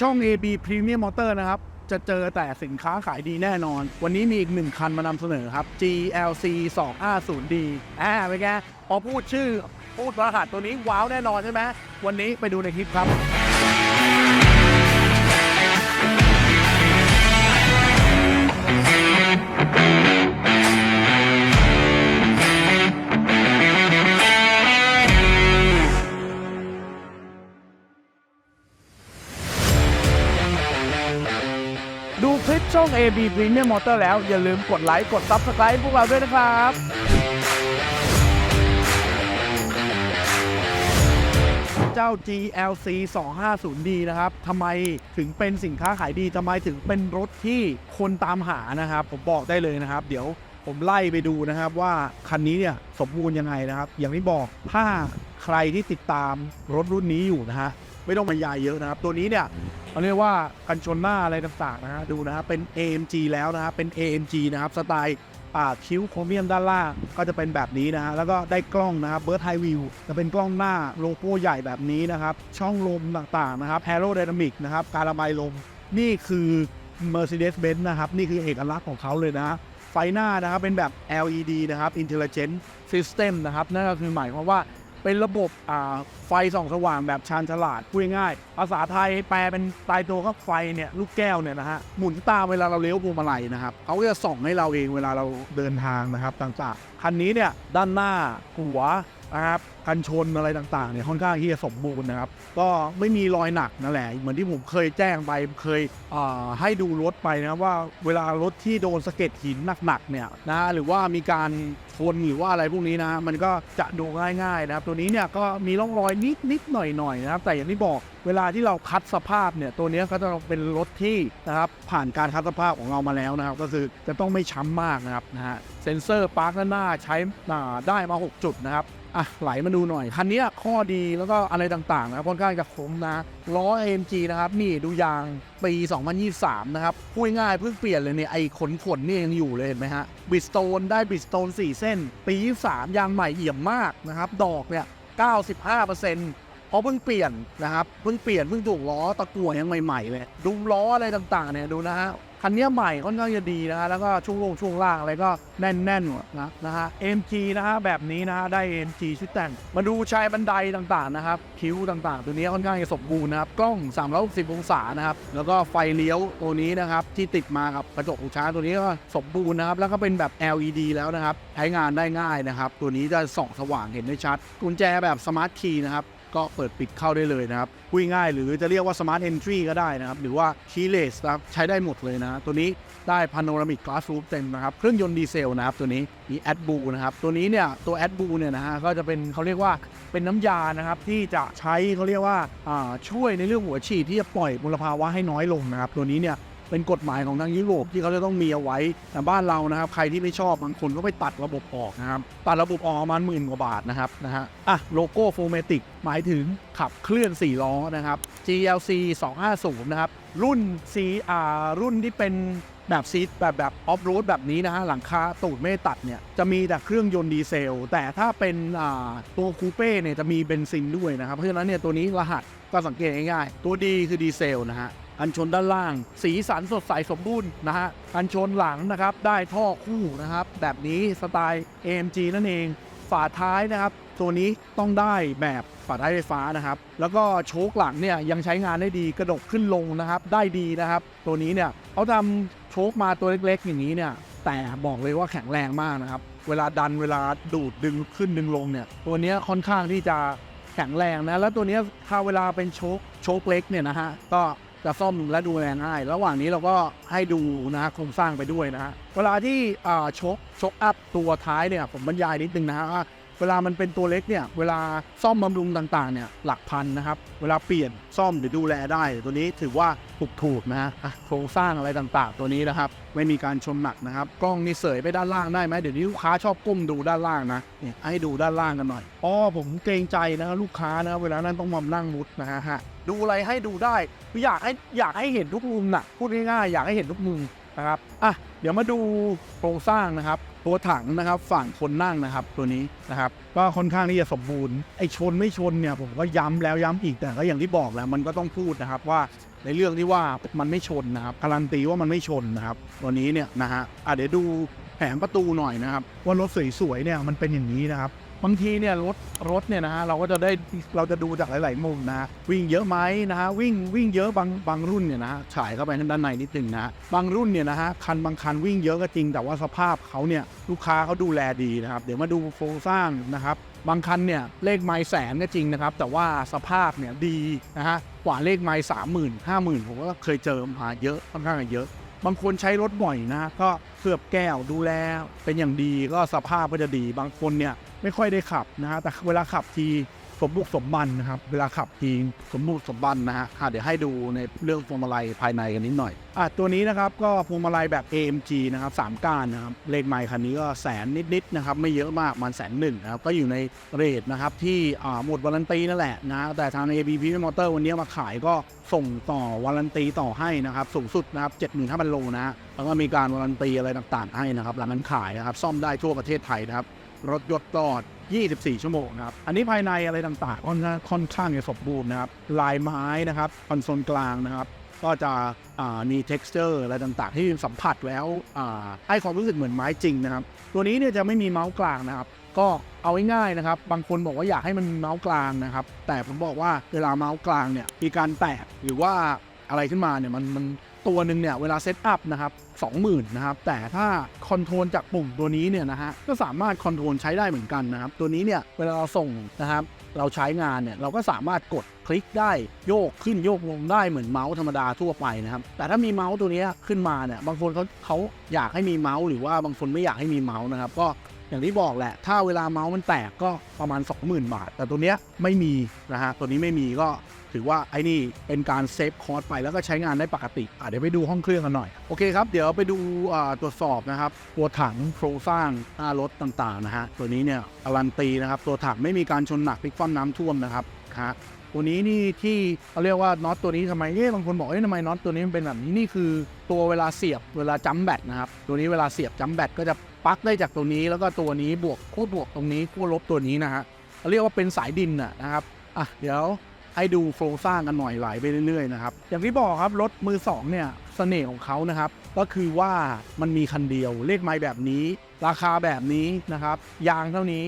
ช่อง AB Premium Motor นะครับ จะเจอแต่สินค้าขายดีแน่นอน วันนี้มีอีกหนึ่งคันมานำเสนอครับ GLC 250D อ่าเป็นไงพอพูดชื่อ พูดรหัสตัวนี้ว้าวแน่นอนใช่ไหมวันนี้ไปดูในคลิปครับ ช่อง AB Premium Motor แล้ว อย่าลืมกดไลค์กด Subscribe พวกเราด้วยนะครับเจ้า GLC 250D นะครับ ทำไมถึงเป็นสินค้าขายดี ทำไมถึงเป็นรถที่คนตามหานะครับ ผมบอกได้เลยนะครับ เดี๋ยวผมไล่ไปดูนะครับว่าคันนี้เนี่ยสมบูรณ์ยังไงนะครับ อย่างที่บอกถ้าใครที่ติดตามรถรุ่นนี้อยู่นะฮะ ไม่ต้องบรรยายเยอะนะครับ ตัวนี้เนี่ย เขาเรียกว่ากันชนหน้าอะไรต่างๆนะฮะดูนะฮะเป็น AMG แล้วนะฮะเป็น AMG นะครับสไตล์อ่าคิ้วโครเมียมด้านล่างก็จะเป็นแบบนี้นะฮะแล้วก็ได้กล้องนะครับเบิร์ดไฮวิวจะเป็นกล้องหน้าโลโก้ใหญ่แบบนี้นะครับช่องลมต่างๆนะครับ a e r o d y n a m i c นะครับการระบายลม นี่คือ Mercedes-Benz นะครับนี่คือเอกลักษณ์ของเขาเลยนะฮะไฟหน้านะครับเป็นแบบ LED นะครับ Intelligent System นะครับนั่นก็คือหมายความว่า เป็นระบบไฟส่องสว่างแบบชาญฉลาดพูดง่ายภาษาไทยแปลเป็นตายตัวก็ไฟเนี่ยลูกแก้วเนี่ยนะฮะหมุนตามเวลาเราเลี้ยวพวงมาลัยนะครับเขาก็จะส่องให้เราเองเวลาเราเดินทางนะครับต่างๆคันนี้เนี่ยด้านหน้าหัวนะครับกันชนอะไรต่างๆเนี่ยค่อนข้างที่จะสมบูรณ์นะครับ ก็ไม่มีรอยหนักนั่นแหละ เหมือนที่ผมเคยแจ้งไปเคยให้ดูรถไปนะว่าเวลารถที่โดนสะเก็ดหินหนักๆเนี่ยนะหรือว่ามีการชนหรือว่าอะไรพวกนี้นะ มันก็จะดูง่ายๆนะครับ ตัวนี้เนี่ยก็มีร่องรอยนิดๆหน่อยๆนะครับ แต่อย่างที่บอกเวลาที่เราคัดสภาพเนี่ยตัวนี้ก็จะเป็นรถที่นะครับผ่านการคัดสภาพของเรามาแล้วนะครับ ก็คือจะต้องไม่ช้ำมากนะครับนะฮะเซ็นเซอร์ปาร์คหน้าใช้ได้มา 6 จุดนะครับ อะไหลมาดูหน่อยคันนี้ข้อดีแล้วก็อะไรต่างๆนะครับค่อนข้างจะคมนะล้อ AMG นะครับ นี่ดูยางปี 2023 นะครับพูดง่ายเพิ่งเปลี่ยนเลยเนี่ยไอ้ขนขนนี่ยังอยู่เลยเห็นไหมฮะบิสโตนได้บิสโตน 4 เส้น ปี 23 ยางใหม่เอี่ยมมากนะครับ ดอกเนี่ย 95%เพราะเพิ่งเปลี่ยนนะครับเพิ่งเปลี่ยนเพิ่งถูกล้อตะกั่วยังใหม่ๆเลยดูล้ออะไรต่างๆเนี่ยดูนะฮะ คันนี้ใหม่ค่อนข้างจะดีนะฮะแล้วก็ช่วงลงช่วงล่างอะไรก็แน่นๆหมดนะนะฮะ MG นะฮะแบบนี้นะฮะได้ MG ชุดแต่ง มาดูชายบันไดต่างๆนะครับคิ้วต่างๆ ตัวนี้ค่อนข้างจะสมบูรณ์นะครับกล้อง 360 องศานะครับแล้วก็ไฟเลี้ยวตัวนี้นะครับที่ติดมากับกระจกหูช้างตัวนี้ก็สมบูรณ์นะครับแล้วก็เป็นแบบ LED แล้วนะครับใช้งานได้ง่ายนะครับตัวนี้จะส่องสว่างเห็นได้ชัด กุญแจแบบสมาร์ทคีย์นะครับ ก็เปิดปิดเข้าได้เลยนะครับพูดง่ายหรือจะเรียกว่า Smart Entry ก็ได้นะครับ หรือว่า Keyless นะครับใช้ได้หมดเลยนะ ตัวนี้ได้ Panoramic Glass Roof เต็มนะครับ เครื่องยนต์ดีเซลนะครับตัวนี้มี AdBlue นะครับ ตัวนี้เนี่ยตัว AdBlue เนี่ยนะฮะก็จะเป็นเขาเรียกว่าเป็นน้ำยานะครับที่จะใช้เขาเรียกว่าช่วยในเรื่องหัวฉีดที่จะปล่อยมลภาวะให้น้อยลงนะครับตัวนี้เนี่ย เป็นกฎหมายของทางยุโรปที่เขาจะต้องมีเอาไว้ แต่บ้านเรานะครับ ใครที่ไม่ชอบบางคนก็ไปตัดระบบออกนะครับ ตัดระบบออกประมาณหมื่นกว่าบาทนะครับนะฮะอะโลโก้โฟเมติกหมายถึงขับเคลื่อน 4 ล้อนะครับ GLC 250 นะครับ รุ่น CR รุ่นที่เป็นแบบซีทแบบแบบออฟโรดแบบนี้นะฮะ หลังคาตูดไม่ตัดเนี่ย จะมีแต่เครื่องยนต์ดีเซล แต่ถ้าเป็นตัวคูเป้เนี่ย จะมีเบนซินด้วยนะครับ เพราะฉะนั้นเนี่ยตัวนี้รหัสก็สังเกตง่ายๆ ตัวดีคือดีเซลนะฮะ กันชนด้านล่าง สีสันสดใสสมบูรณ์นะฮะกันชนหลังนะครับได้ท่อคู่นะครับ แบบนี้สไตล์ AMG นั่นเอง ฝาท้ายนะครับ ตัวนี้ต้องได้แบบฝาท้ายไฟฟ้านะครับ แล้วก็โชคหลังเนี่ยยังใช้งานได้ดีกระดกขึ้นลงนะครับ ได้ดีนะครับ ตัวนี้เนี่ยเขาทำโชคมาตัวเล็กๆ อย่างนี้เนี่ยแต่บอกเลยว่าแข็งแรงมากนะครับ เวลาดันเวลาดูดดึงขึ้นดึงลงเนี่ย ตัวเนี้ยค่อนข้างที่จะแข็งแรงนะ แล้วตัวเนี้ยถ้าเวลาเป็นโชคโชคเล็กเนี่ยนะฮะ ก็ จะซ่อมและดูแลง่าย ระหว่างนี้เราก็ให้ดูนะฮะโครงสร้างไปด้วยนะฮะเวลาที่อ่าชกชกอัพตัวท้ายเนี่ยผมบรรยายนิดนึงนะฮะว่า เวลามันเป็นตัวเล็กเนี่ยเวลาซ่อมบำรุงต่างๆเนี่ยหลักพันนะครับ เวลาเปลี่ยนซ่อมหรือดูแลได้ ตัวนี้ถือว่าถูกถูกนะฮะโครงสร้างอะไรต่างๆ ตัวนี้นะครับ ไม่มีการชนหนักนะครับ กล้องนี่เสยไปด้านล่างได้ไหมเดี๋ยวนี้ลูกค้าชอบก้มดูด้านล่างนะเนี่ยให้ดูด้านล่างกันหน่อยอ๋อผมเกรงใจนะลูกค้านะเวลานั้นต้องมานั่งมุดนะฮะดูอะไรให้ดูได้ออยากให้อยากให้เห็นทุกมุมน่ะพูดง่ายๆอยากให้เห็นทุกมุม นะครับอะเดี๋ยวมาดูโครงสร้างนะครับ ตัวถังนะครับฝั่งคนนั่งนะครับ ตัวนี้นะครับก็ค่อนข้างที่จะสมบูรณ์ไอ้ชนไม่ชนเนี่ยผมก็ย้ำแล้วย้ำอีกแต่ก็อย่างที่บอกแหละมันก็ต้องพูดนะครับว่าในเรื่องที่ว่ามันไม่ชนนะครับการันตีว่ามันไม่ชนนะครับตัวนี้เนี่ยนะฮะอะเดี๋ยวดูแผงประตูหน่อยนะครับว่ารถสวยๆเนี่ยมันเป็นอย่างนี้นะครับ บางทีเนี่ยรถรถเนี่ยนะฮะเราก็จะได้เราจะดูจากหลาย ๆ มุมนะฮะวิ่งเยอะไหมนะฮะวิ่งวิ่งเยอะบางบางรุ่นเนี่ยนะฮะฉายเข้าไปทางด้านในนิดหนึงนะบางรุ่นเนี่ยนะฮะคันบางคันวิ่งเยอะก็จริง แต่ว่าสภาพเขาเนี่ยลูกค้าเขาดูแลดีนะครับ เดี๋ยวมาดูโครงสร้างนะครับบางคันเนี่ยเลขไม้แสนก็จริงนะครับ แต่ว่าสภาพเนี่ยดีนะฮะกว่าเลขไม้สามหมื่นห้าหมื่นผมก็เคยเจอมาเยอะค่อนข้างเยอะ บางคนใช้รถบ่อยนะก็เคลือบแก้วดูแลเป็นอย่างดีก็สภาพก็จะดี บางคนเนี่ยไม่ค่อยได้ขับนะฮะแต่เวลาขับที สมบุกสมบันนะครับ เวลาขับทีสมบุกสมบันนะฮะอะเดี๋ยวให้ดูในเรื่องพวงมาลัยภายในกันนิดหน่อยอะตัวนี้นะครับก็พวงมาลัยแบบ AMG นะครับสามก้านนะครับเลขไมค์คันนี้ก็แสนนิดๆนะครับไม่เยอะมากมันแสนหนึ่งนะครับก็อยู่ในเรทนะครับที่อ่าหมดวารันตีนั่นแหละนะแต่ทาง ABP Motor วันนี้มาขายก็ส่งต่อวารันตีต่อให้นะครับสูงสุดนะครับ75,000โลนะแล้วก็มีการวารันตีอะไรต่างๆให้นะครับหลังนั้นขายนะครับซ่อมได้ทั่วประเทศไทยนะครับรถยนต์ตอด 24 ชั่วโมงนะครับ อันนี้ภายในอะไรต่างๆ ค่อนข้างค่อนข้างจะสมบูรณ์นะครับ ลายไม้นะครับคอนโซลกลางนะครับ ก็จะมี texture อะไรต่างๆ ที่สัมผัสแล้วให้ความรู้สึกเหมือนไม้จริงนะครับ ตัวนี้เนี่ยจะไม่มีเมาส์กลางนะครับ ก็เอาง่ายๆนะครับ บางคนบอกว่าอยากให้มันมีเมาส์กลางนะครับ แต่ผมบอกว่าเวลาเมาส์กลางเนี่ยมีการแตกหรือว่าอะไรขึ้นมาเนี่ยมันมันตัวหนึ่งเนี่ยเวลาเซตอัพนะครับ 20,000นะครับแต่ถ้าคอนโทรลจากปุ่มตัวนี้เนี่ยนะฮะก็สามารถคอนโทรลใช้ได้เหมือนกันนะครับตัวนี้เนี่ยเวลาเราส่งนะครับเราใช้งานเนี่ยเราก็สามารถกดคลิกได้โยกขึ้นโยกลงได้เหมือนเมาส์ธรรมดาทั่วไปนะครับแต่ถ้ามีเมาส์ตัวนี้ขึ้นมาเนี่ยบางคนเขาเขาอยากให้มีเมาส์หรือว่าบางคนไม่อยากให้มีเมาส์นะครับก็ อย่างที่บอกแหละ ถ้าเวลาเมาส์มันแตกก็ประมาณ 20,000 บาท แต่ตัวเนี้ยไม่มีนะฮะ ตัวนี้ไม่มีก็ถือว่าไอ้นี่เป็นการเซฟคอร์สไปแล้วก็ใช้งานได้ปกติอะเดี๋ยวไปดูห้องเครื่องกันหน่อย โอเคครับ เดี๋ยวไปดูตรวจสอบนะครับ ตัวถังโครงสร้างหน้ารถต่างๆนะฮะ ตัวนี้เนี่ยการันตีนะครับ ตัวถังไม่มีการชนหนักพลิกคว่ำน้ำท่วมนะครับฮะตัวนี้นี่ที่เขาเรียกว่าน็อตตัวนี้ทำไมเอ๊ะบางคนบอกเอ๊ะทำไมน็อตตัวนี้มันเป็นแบบนี้นี่คือตัวเวลาเสียบเวลาจัมแบตนะครับตัวนี้เวลาเสียบจัมแบตก็จะ ปลั๊กได้จากตัวนี้แล้วก็ตัวนี้บวกคู่บวกตรงนี้คู่ลบตัวนี้นะฮะเรียกว่าเป็นสายดินน่ะนะครับอะเดี๋ยวให้ดูโครงสร้างกันหน่อยไหลไปเรื่อยๆนะครับอย่างที่บอกครับรถมือสองเนี่ยเสน่ห์ของเขานะครับ ก็คือว่ามันมีคันเดียวเลขไม้แบบนี้ ราคาแบบนี้นะครับ ยางเท่านี้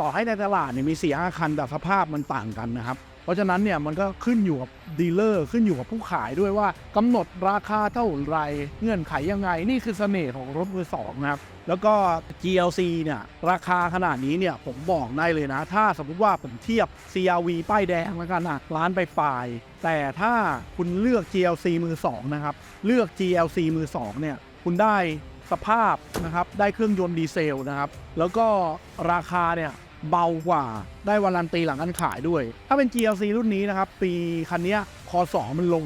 ต่อให้ในตลาดเนี่ยมี4ี่ห้าคันแต่สภาพมันต่างกันนะครับ เพราะฉะนั้นเนี่ยมันก็ขึ้นอยู่กับดีลเลอร์ขึ้นอยู่กับผู้ขายด้วยว่ากำหนดราคาเท่าไรเงื่อนไขยังไง นี่คือเสน่ห์ของรถมือสองนะครับ แล้วก็ GLC เนี่ยราคาขนาดนี้เนี่ยผมบอกได้เลยนะ ถ้าสมมติว่าผมเทียบ CRV ป้ายแดงแล้วกันนะร้านไปปลายแต่ถ้าคุณเลือก GLC มือสองนะครับเลือก GLC มือสองเนี่ยคุณได้สภาพนะครับได้เครื่องยนต์ดีเซลนะครับแล้วก็ราคาเนี่ย เบากว่า ได้วารันตีหลังการขายด้วย ถ้าเป็น GLC รุ่นนี้นะครับ ปีคันนี้คอ2มันลง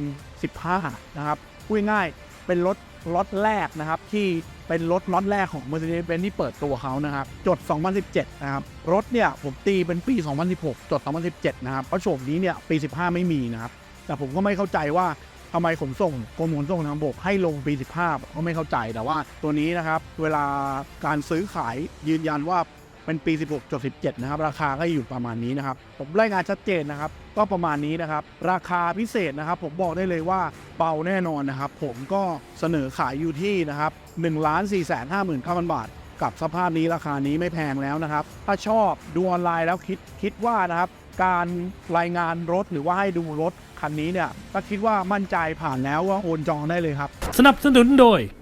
15 นะครับพูดง่ายเป็นรถล็อตแรกนะครับ ที่เป็นรถล็อตแรกของ Mercedes-Benz ที่เปิดตัวเขานะครับ จด 2017 นะครับ รถเนี่ยผมตีเป็นปี 2016 จด 2017 นะครับเพราะโฉมนี้เนี่ยปี 15 ไม่มีนะครับ แต่ผมก็ไม่เข้าใจว่าทำไมขนส่งกรมขนส่งทางบกให้ลงปี 15ก็ไม่เข้าใจแต่ว่าตัวนี้นะครับ เวลาการซื้อขายยืนยันว่า เป็นปี 16จด17 นะครับ ราคาก็อยู่ประมาณนี้นะครับ ผมรายงานชัดเจนนะครับ ก็ประมาณนี้นะครับ ราคาพิเศษนะครับ ผมบอกได้เลยว่าเบาแน่นอนนะครับ ผมก็เสนอขายอยู่ที่นะครับ1 4 5 9 0 0 0 บาท กับสภาพนี้ราคานี้ไม่แพงแล้วนะครับ ถ้าชอบดูออนไลน์แล้วคิดคิดว่านะครับการรายงานรถหรือว่าให้ดูรถคันนี้เนี่ยก็คิดว่ามั่นใจผ่านแล้วว่าโอนจองได้เลยครับ สนับสนุนโดย